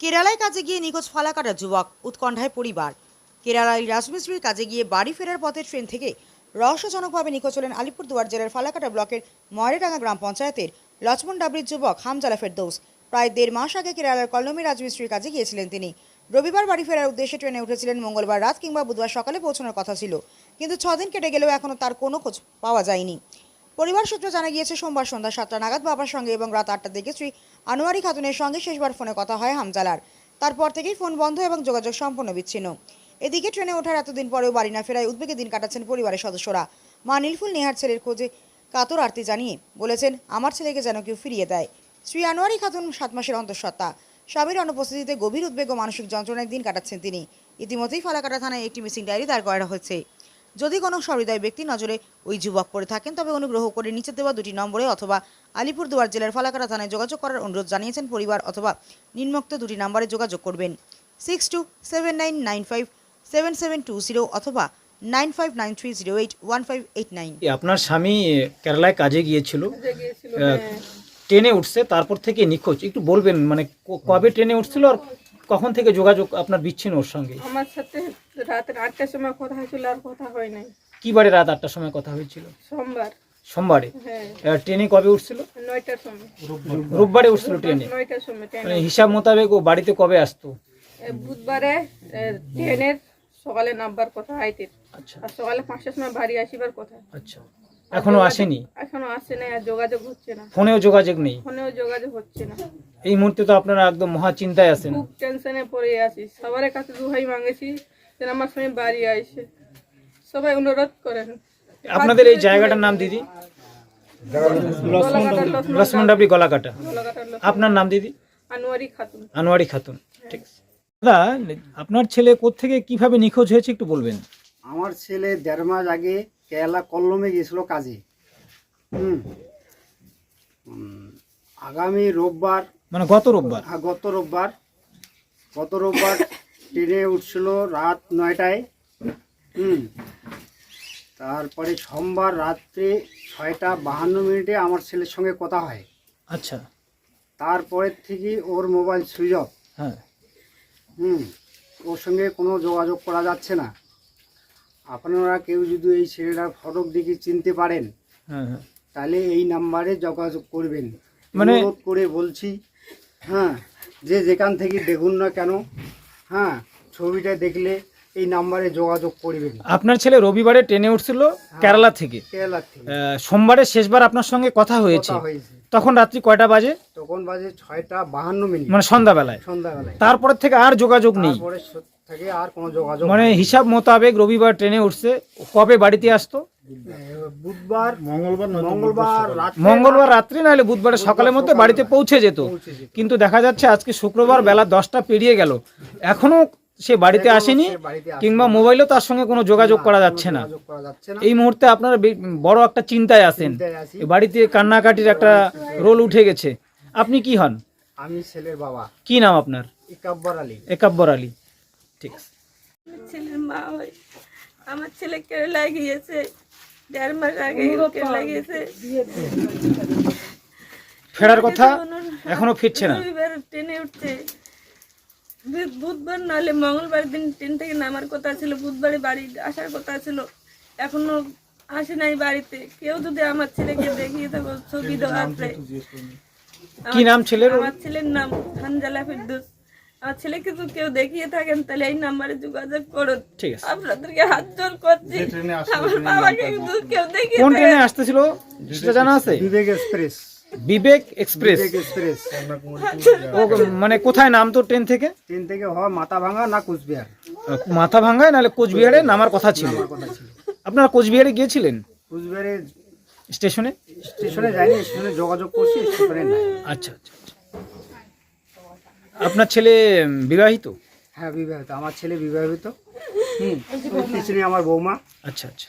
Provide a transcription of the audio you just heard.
কেরালায় কাজে গিয়ে নিখোঁজ ফালাকাটা যুবক, উৎকণ্ঠায় পরিবার। কেরালায় রাজমিস্ত্রির কাজে গিয়ে বাড়ি ফেরার পথে ট্রেন থেকে রহস্যজনকভাবে নিখোঁজ হলেন আলিপুরদুয়ার জেলার ফালাকাটা ব্লকের ময়রেডাঙ্গা গ্রাম পঞ্চায়েতের লক্ষ্মণ ডাবরির যুবক হামজালা ফেরদৌস প্রায় দেড় মাস আগে কেরালার কল্লমী রাজমিস্ত্রির কাজে গিয়েছিলেন তিনি। রবিবার বাড়ি ফেরার উদ্দেশ্যে ট্রেনে উঠেছিলেন মঙ্গলবার রাত কিংবা বুধবার সকালে পৌঁছানোর কথা ছিল, কিন্তু ছদিন কেটে গেলেও এখনও তার কোনো খোঁজ পাওয়া যায়নি। পরিবার সূত্রে জানা গিয়েছে, সোমবার সন্ধ্যা সাতটা নাগাদ বাবার সঙ্গে এবং রাত আটটার দিকে শ্রী আনোয়ারি খাতুনের সঙ্গে শেষবার ফোনে কথা হয় হামজালার। তারপর থেকেই ফোন বন্ধ এবং যোগাযোগ সম্পূর্ণ বিচ্ছিন্ন। এদিকে ট্রেনে ওঠার এতদিন পরেও বাড়ি না ফেরায় উদ্বেগে দিন কাটাচ্ছেন পরিবারের সদস্যরা। মা নীলফুল নেহার ছেলের খোঁজে কাতর আরতি জানিয়ে বলেছেন, আমার ছেলেকে যেন কেউ ফিরিয়ে দেয়। শ্রী আনোয়ারি খাতুন সাত মাসের অন্তঃসত্ত্বা। স্বামীর অনুপস্থিতিতে গভীর উদ্বেগ ও মানসিক যন্ত্রণায় দিন কাটাচ্ছেন তিনি। ইতিমধ্যেই ফালাকাটা থানায় একটি মিসিং ডায়েরি দাঁড় করা হয়েছে। যদি কোনো সহৃদয় ব্যক্তি নজরে ওই যুবক পড়ে থাকেন তবে অনুগ্রহ করে নিচে দেওয়া দুটি নম্বরে অথবা আলিপুরদুয়ার জেলার ফালাকাটা থানায় যোগাযোগ করার অনুরোধ জানিয়েছেন পরিবার অথবা নিম্নোক্ত দুটি নম্বরে যোগাযোগ করবেন। Six two seven nine nine five seven seven two zero অথবা nine five nine three zero eight one five eight nine আপনার স্বামী কেরালায় কাজে গিয়েছিল। হ্যাঁ। ট্রেনে উঠছে তারপর থেকে নিখোঁজ। একটু বলবেন মানে কবে ট্রেনে উঠছিল আর কখন থেকে যোগাযোগ আপনার বিচ্ছিন্ন ওর সঙ্গে? আমার সাথে রাতের আটটার সময় কথা হয়েছিল আর কথা হয় নাই। কি বারে রাত আটটার সময় কথা হয়েছিল? সোমবার। সোমবারে? হ্যাঁ। ট্রেনে কবে উঠছিল? নয়টার সময়। রোববারে উঠছিল ট্রেনে? নয়টার সময় ট্রেন। মানে হিসাব মোতাবেক ও বাড়িতে কবে আসতো? বুধবারে ট্রেনের সকালে নামবার কথা আইতের আচ্ছা। আর সকালে পাঁচটার সময় বাড়ি আসিবার কথা। আচ্ছা। এখনও আসেনি? এখনও আসে নাই আর যোগাযোগ হচ্ছে না। ফোনেও যোগাযোগ নেই? ফোনেও যোগাযোগ হচ্ছে না। এই মুহূর্তে তো আপনারা একদম মহা চিন্তায় আছেন। খুব টেনশনে পড়ে আছি। সবার কাছে দুহাই মাঙেছি যেন আমার স্বামী বাড়ি আইসে। সবাই অনুরোধ করেন। আপনাদের এই জায়গাটার নাম দিদি? ডাবরি গলাকাটা। আপনার নাম দিদি? আনোয়ারি খাতুন। আনোয়ারি খাতুন। ঠিক আছে। দাদা আপনার ছেলে কোত্থেকে কীভাবে নিখোঁজ হয়েছে একটু বলবেন। আমার ছেলে দেড় মাস আগে কেরালা কল্লমে গিয়েছিল কাজে। হুম। আগামী রোববার মানে গত রোববার? হ্যাঁ, গত রোববার। গত রোববার ট্রেনে উঠছিল রাত নয়টায়। হুম। তারপরে সোমবার রাত্রে ছয়টা বাহান্ন মিনিটে আমার ছেলের সঙ্গে কথা হয়। আচ্ছা। তারপরের থেকে ওর মোবাইল সুইচ অফ। হ্যাঁ। হুম। ওর সঙ্গে কোনো যোগাযোগ করা যাচ্ছে না। আপনারা কেউ যদি এই ছেলেটার ফটক দিকে চিনতে পারেন হ্যাঁ হ্যাঁ। তাহলে এই নাম্বারে যোগাযোগ করবেন। মানে- করে বলছি হ্যাঁ যে যেখান থেকে দেখুন না কেন হ্যাঁ ছবিটা দেখলে এই নাম্বারে যোগাযোগ করবেন। আপনার ছেলে রবিবারে ট্রেনে উঠছিল কেরালা থেকে। কেরালা থেকে। সোমবারে শেষবার আপনার সঙ্গে কথা হয়েছে। কথা হয়েছে। তখন রাত্রি কয়টা বাজে? তখন বাজে ছয়টা বাহান্ন মিনিট। মানে সন্ধ্যাবেলায়। সন্ধ্যাবেলায়। তারপরে থেকে আর যোগাযোগ নেই। তারপরে থেকে আর কোনো যোগাযোগ মানে হিসাব মোতাবেক রবিবার ট্রেনে উঠছে। কবে বাড়িতে আসতো? বুধবার মঙ্গলবার মঙ্গলবার রাত মঙ্গলবার রাত্রি নাহলে বুধবারের সকালের মধ্যে বাড়িতে পৌঁছে যেত। কিন্তু দেখা যাচ্ছে আজকে শুক্রবার বেলা দশটা পেরিয়ে গেল। এখনও সে বাড়িতে আসেনি সে বাড়িতে আসেনি। কিংবা মোবাইলও তার সঙ্গে কোনো যোগাযোগ করা যাচ্ছে না। এই মুহূর্তে আপনারা বড় একটা চিন্তায় আছেন। বাড়িতে কান্নাকাটির একটা রোল উঠে গেছে। আপনি কি হন? আমি ছেলের বাবা। কি নাম আপনার? ইকাব্বর আলী। একাব্বর আলী। ঠিক আছে। ছেলের মা হয় আমার ছেলে কেরালায় গিয়েছে। দেড় মাস আগে কেরালা গিয়েছে। ফেরার কথা এখনও ফিরছে না। ট্রেনে উঠছে। বুধবার নাহলে মঙ্গলবার দিন ট্রেন থেকে নামার কথা ছিল বুধবারে বাড়ি আসার কথা ছিল। এখনও আসে নাই বাড়িতে। কেউ যদি আমার ছেলেকে দেখিয়ে থাকো ছবি দেওয়াতে কি নাম ছেলের? আমার ছেলের নাম হানজালা ফিরদুস। আমার ছেলেকে তো কেউ দেখিয়ে থাকেন তাহলে এই নাম্বারে যোগাযোগ করুন। ঠিক আছে। আপনাদেরকে হাত জোর করছি আমার বাবাকে কেউ দেখিয়ে কোন ট্রেনে আসতেছিল? সেটা জানা আছে? Vivek express. Vivek express? Express. ও মানে কোথায় নামতো ট্রেন থেকে? ট্রেন থেকে হয় মাথা ভাঙা না কুচবিহার? মাথা ভাঙ্গায় নাহলে কোচবিহারে নামার কথা ছিল। আপনারা কোচবিহারে গিয়েছিলেন? কোচবিহারে স্টেশনে? স্টেশনে যাইনি স্টেশনে যোগাযোগ করছি স্টেশনে আচ্ছা আচ্ছা আচ্ছা। আপনার ছেলে বিবাহিত? হ্যাঁ বিবাহিত। আমার ছেলে বিবাহিত। হুম আমার বৌমা। আচ্ছা আচ্ছা।